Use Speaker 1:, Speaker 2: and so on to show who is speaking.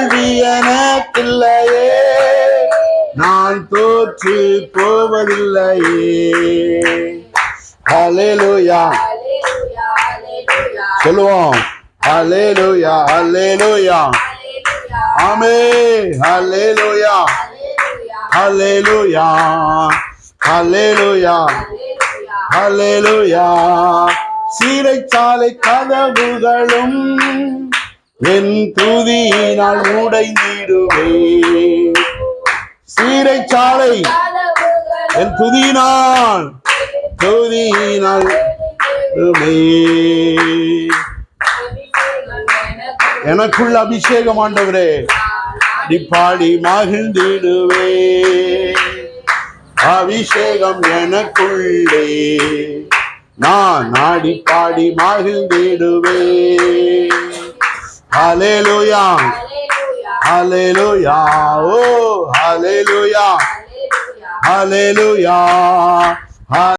Speaker 1: கல்வியன பிள்ளையே நான் தோற்று போவதில்லையே அலேலுயா சொல்லுவோம் அலேலுயா அலேலுயா ஆமே அலேலுயா அலேலுயா அலேலுயா அலேலுயா சீரைச்சாலை கதவுகளும் என் துதியினால் உடைந்திடுவே. சீரைச்சாலை என் துதியினால் துதியினால் உடைமே. எனக்குள்ள அபிஷேகம் ஆண்டவரே பாடி மகிழ்ந்திடுவே. அபிஷேகம் எனக்குள்ளே நான் நாடி பாடி மகிழ்ந்திடுவேன் ஹalleluya ஹalleluya ஓ ஹalleluya ஹalleluya